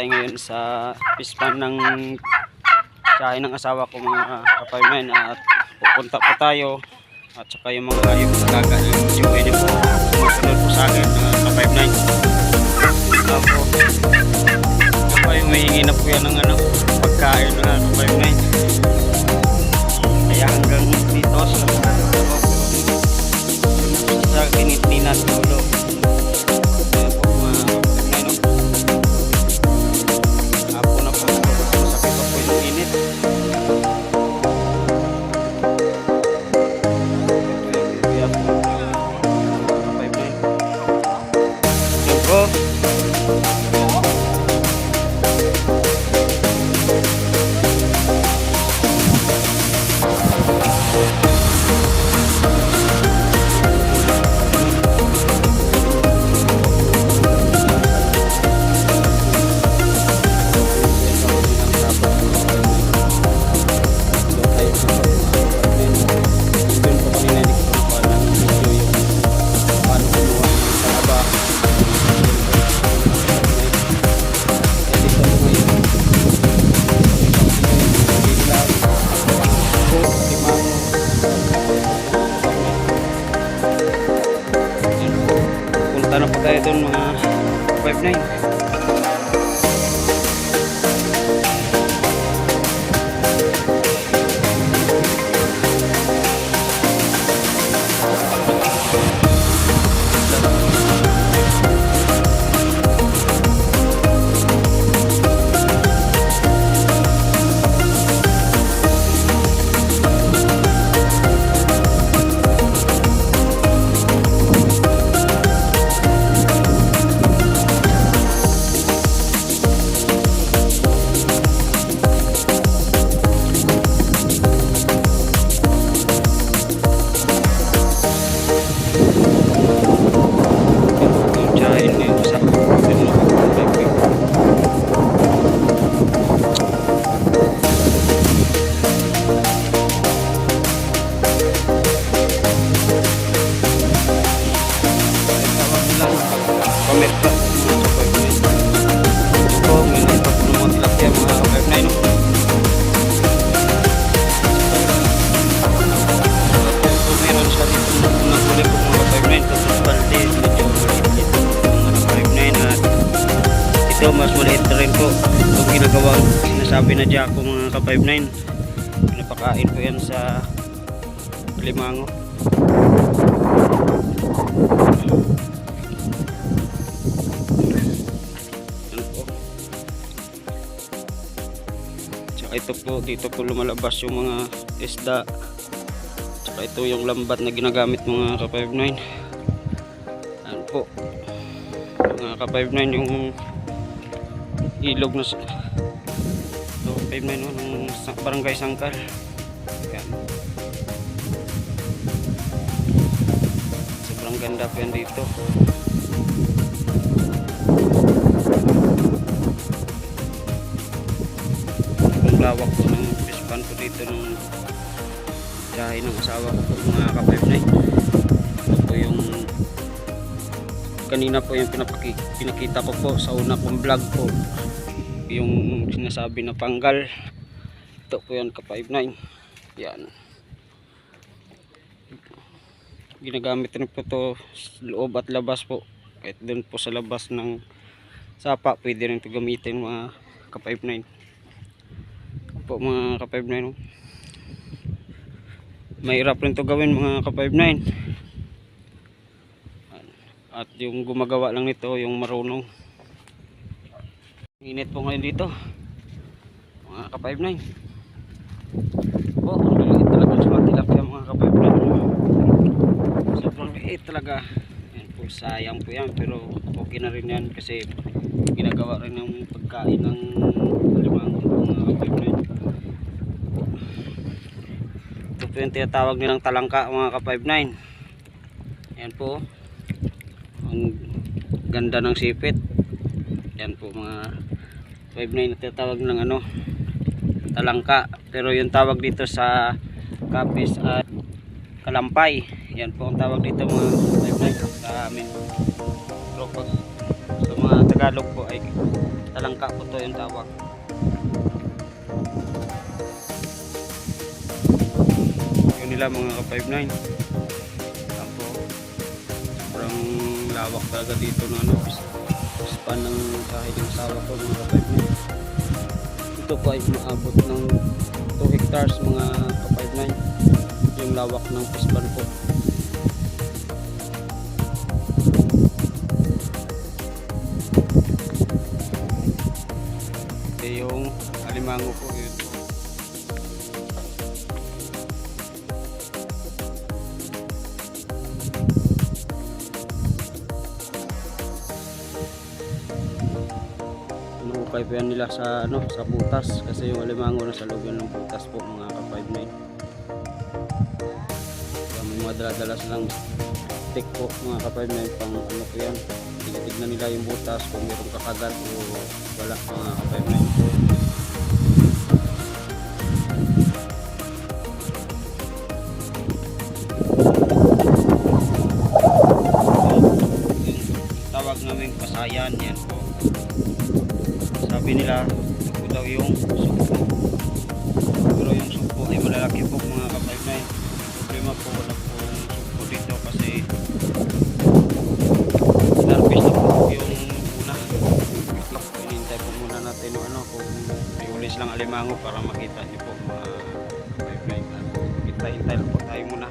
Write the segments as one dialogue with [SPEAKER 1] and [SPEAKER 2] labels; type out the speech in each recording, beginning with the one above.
[SPEAKER 1] Tayo ngayon sa pispan ng tsahe ng asawa ko mga kapaymen at pupunta po tayo. At saka yung mga yung alaga yung yung pwede po masunod po sa akin. mga sinasabi na Jacko mga ka 5'9 napakain ko yan sa limango po tsaka ito po dito po lumalabas yung mga isda Tsaka ito yung lambat na ginagamit mga ka-59. Ano po. Mga ka-59 yung ilog na 59 no, ng barangay Sangkal. Yan. Sobrang ganda po yan dito. Ang lawak po ng pispan po dito ng biyahe ng asawa ko po mga ka-59 ito po yung kanina po yung pinapaki, pinakita ko po sa una kong vlog po yung sinasabi na panggal. Ito po yan ka-59 yan. Ginagamit rin po to loob at labas po. Kahit dun po sa labas ng sapa pwede rin ito gamitin mga ka-59 po mga ka-59 no? mahirap rin to gawin mga ka-59 at yung gumagawa lang nito yung marunong init po ngayon dito. Mga ka-59 po ang liliit talaga sa mga tilapia mga ka-59 sobrang liit talaga. Yan po sayang po yan pero okay na rin yan kasi ginagawa rin ng pagkain ng alimang mga ka-59 ito po yung nilang talangka mga ka-59 yan po. Ang ganda ng sipit. Yan po mga 59 na tinatawag ng ano talangka pero yung tawag dito sa kapis at kalampay yan po ang tawag dito mga 59 sa amin pero pag sa mga Tagalog po ay talangka po to yung tawag. Yun nila mga ka-59. Apo, sobrang lawak talaga dito na ano, span ng kahit yung asawa ko mga ka-59. Ito po ay maabot ng 2 hectares mga ka-59 yung lawak ng pispan po. Ito yung alimango po yun. Inuukay po yan nila sa ano sa butas kasi yung alimango nasa loob yan ng butas po mga ka-59. Kaya may mga dala-dala silang stick po mga ka-59 pang ano po yan. Tinitignan nila yung butas kung mayroong kakagat o wala mga ka-59. tawag namin pasayan yan po sabi nila ito daw yung sugpo pero yung sugpo ay malalaki po mga kapaybay problema po wala po sugpo dito kasi nervous na po yung una. Hinintay po muna natin yung ano kung may lang alimango para makita niyo po mga kapaybay hintay-hintay lang po tayo muna.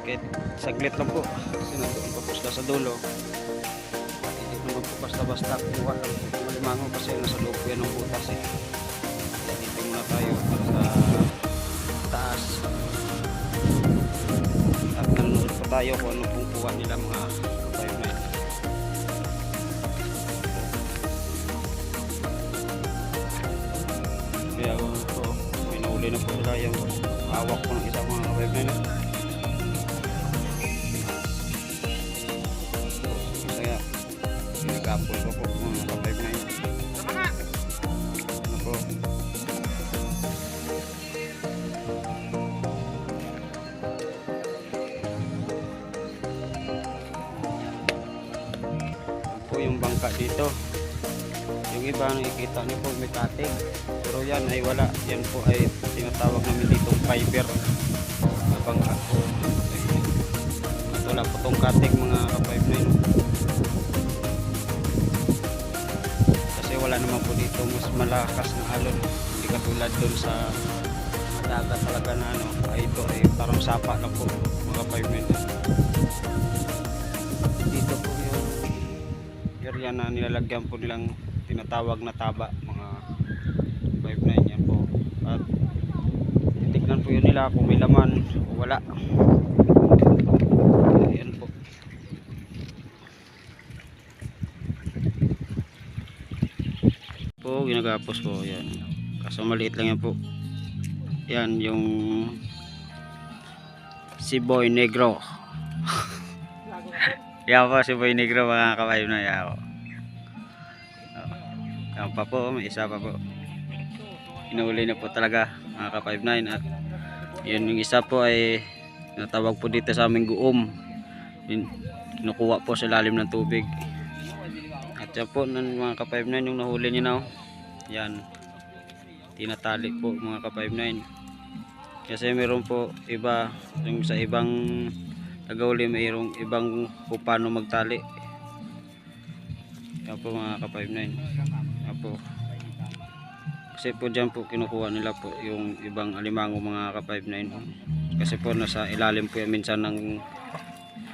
[SPEAKER 1] Kahit saglit lang po kasi nandun pa po sila sa dulo po basta-basta kuha po ng alimango kasi nasa loob po yan ng butas eh. Kaya dito muna tayo sa taas. At nanonood po tayo kung ano pong kuha nila mga tayo na yan. Kaya uh, po pinahuli na po nila yung hawak po ng isang mga kabayo na yan nagapol ko po mga kapayb na yun. Ano po po yung bangka dito. Yung iba nakikita niyo po may cutting. Pero yan ay wala. Yan po ay tinatawag namin ditong fiber na bangka. Po at wala po tong cutting mga kapayb na yun wala naman po dito mas malakas na alon. Hindi katulad dun sa dagat talaga na ano ay ito ay parang sapa lang po mga 5 minutes. Dito po yung area na nilalagyan po nilang tinatawag na taba mga 5 yan po. At titignan po yun nila kung may laman o wala ayan po po ginagapos po yan. Kaso maliit lang yan po. Yan yung si boy negro. Yan po si boy negro mga kabayo na yan po. Oh. yan pa po may isa pa po. Inuuli na po talaga mga ka 59 at yun yung isa po ay natawag po dito sa aming guom. Kinukuha po sa lalim ng tubig at yan po ng mga ka 59 yung nahuli niyo na oh. yan. Tinatali po mga ka 59 kasi meron po iba yung sa ibang nagawli mayroong ibang kung paano magtali. Yan po mga ka 59 yan po. Kasi po dyan po kinukuha nila po yung ibang alimango mga ka 59 kasi po nasa ilalim po yan minsan ng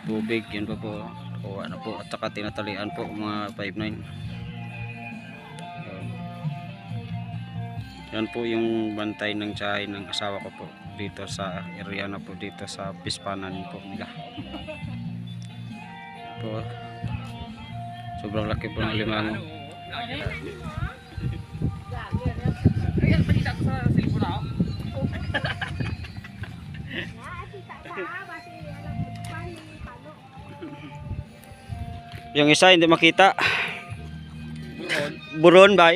[SPEAKER 1] tubig yun po po kuha na po at saka tinatalian po mga 59 Yan. Po yung bantay ng tiyahin ng asawa ko po dito sa area na po dito sa Pispanan po nila. po. Sobrang laki po ng limango. Yung isa hindi makita. Buron ba?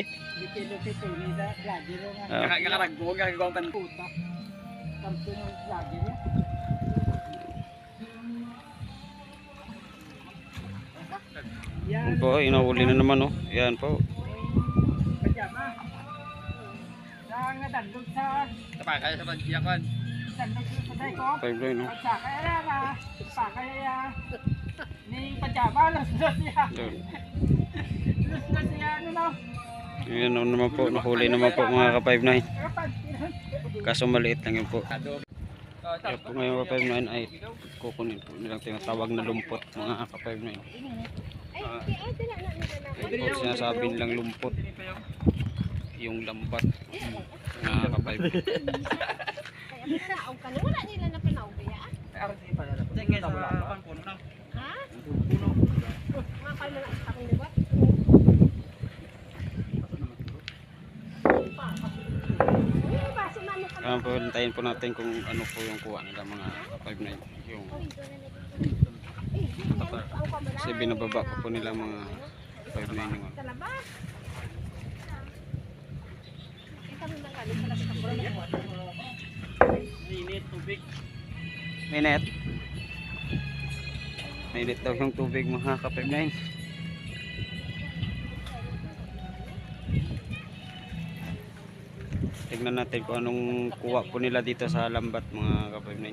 [SPEAKER 1] Ah. Yan po, inahuli na naman oh. Yan po.
[SPEAKER 2] Dandog sa
[SPEAKER 3] Tapa kaya sa pagkiyakon.
[SPEAKER 2] dandog sa day ko.
[SPEAKER 1] 5-9 no.
[SPEAKER 2] At kaya kaya pajama luslos siya.
[SPEAKER 1] Doon.
[SPEAKER 2] Luslos siya ano no.
[SPEAKER 1] Ayan ano naman po, nahuli naman po mga ka-5-9.
[SPEAKER 2] Kapag
[SPEAKER 1] Kaso maliit lang yun po. Kaya po ngayon ka-5-9 ay kukunin po nilang tinatawag na lumpot mga ka-5-9. Ah, Ito po sinasabi nilang lumpot. Yung lambat. Mga ka-5.
[SPEAKER 4] Kaya na, nila na panawbiya.
[SPEAKER 3] Sige sa pangpuno na.
[SPEAKER 4] Na
[SPEAKER 1] Kaya po hintayin po natin kung ano po yung kuha nila mga ka-5-9. Yung kasi binababa pa po nila mga 5-9 yung
[SPEAKER 4] Sa labas. Eh,
[SPEAKER 1] Mainit daw yung tubig mga ka-5-9. Tignan natin kung anong kuha po nila dito sa lambat mga ka-5-9.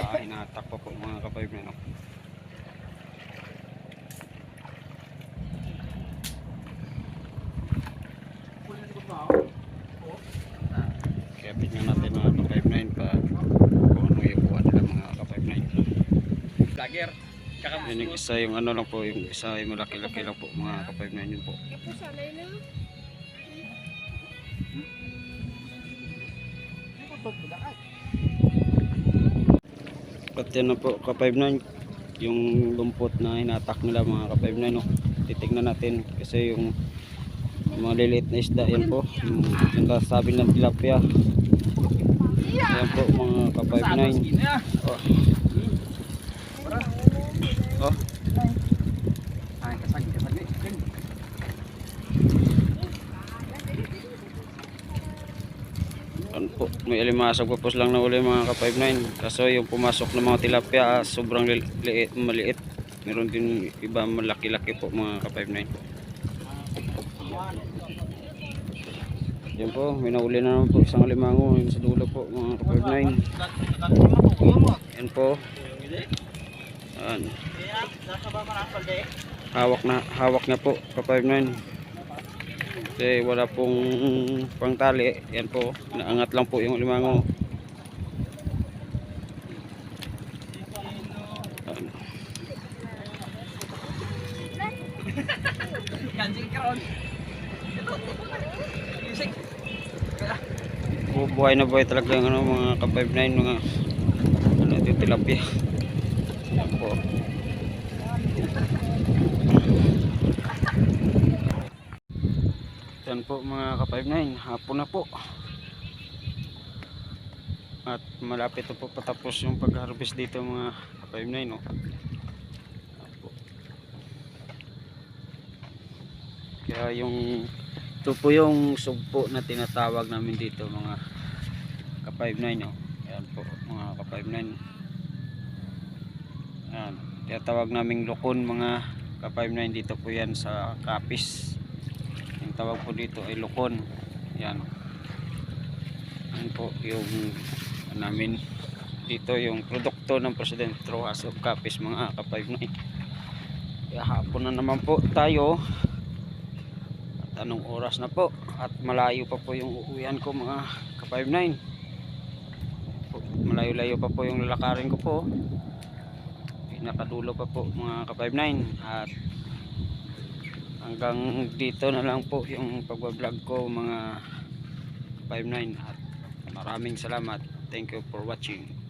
[SPEAKER 1] Ah, hinatak pa po mga ka-5-9. no? Kaya tignan natin mga ka-5-9 pa kung ano yung kuha nila mga ka-5-9. Yun
[SPEAKER 3] Kakamusta.
[SPEAKER 1] yung isa yung ano lang po, yung isa ay malaki-laki lang po mga ka-5-9 yun po. At yan na po ka-5-9 yung lumpot na hinatak nila mga ka-5-9 no. Titignan natin kasi yung mga liliit na isda yan po yung, yung kasabi ng tilapia yan po mga ka-5-9 oh. Oh.
[SPEAKER 3] Ay, kasagi, kasagi.
[SPEAKER 1] Ano po, may alimasag pa po lang na uli mga ka-59 kaso yung pumasok ng mga tilapia ah, sobrang li- liit, maliit. Meron din iba malaki-laki po mga ka-59 yan po, may nauli na naman po isang alimango sa dulo po mga ka-59 yan po yan. hawak na hawak na po ka-59 kasi wala pong pangtali. Yan po naangat lang po yung limango. Buhay na buhay talaga yung ano, mga ka-59 mga ano tilapia yan po yan po mga ka-59 hapon na po at malapit na po patapos yung pag-harvest dito mga ka-59 no? Yan kaya yung ito po yung sugpo na tinatawag namin dito mga ka-59 no? Ayan po mga ka-59 Ayan. Tinatawag naming lukon mga ka-59 dito po yan sa kapis tawag po dito ay lukon. Yan. Yan po yung ano namin dito yung produkto ng President Rojas of Kapis mga ka-59 Kaya hapon na naman po tayo. Anong oras na po? At malayo pa po yung uuwian ko mga ka-59 malayo-layo pa po yung lalakarin ko po. Pinakadulo pa po mga ka-59 at hanggang dito na lang po yung pagbablog ko mga 59 at maraming salamat. Thank you for watching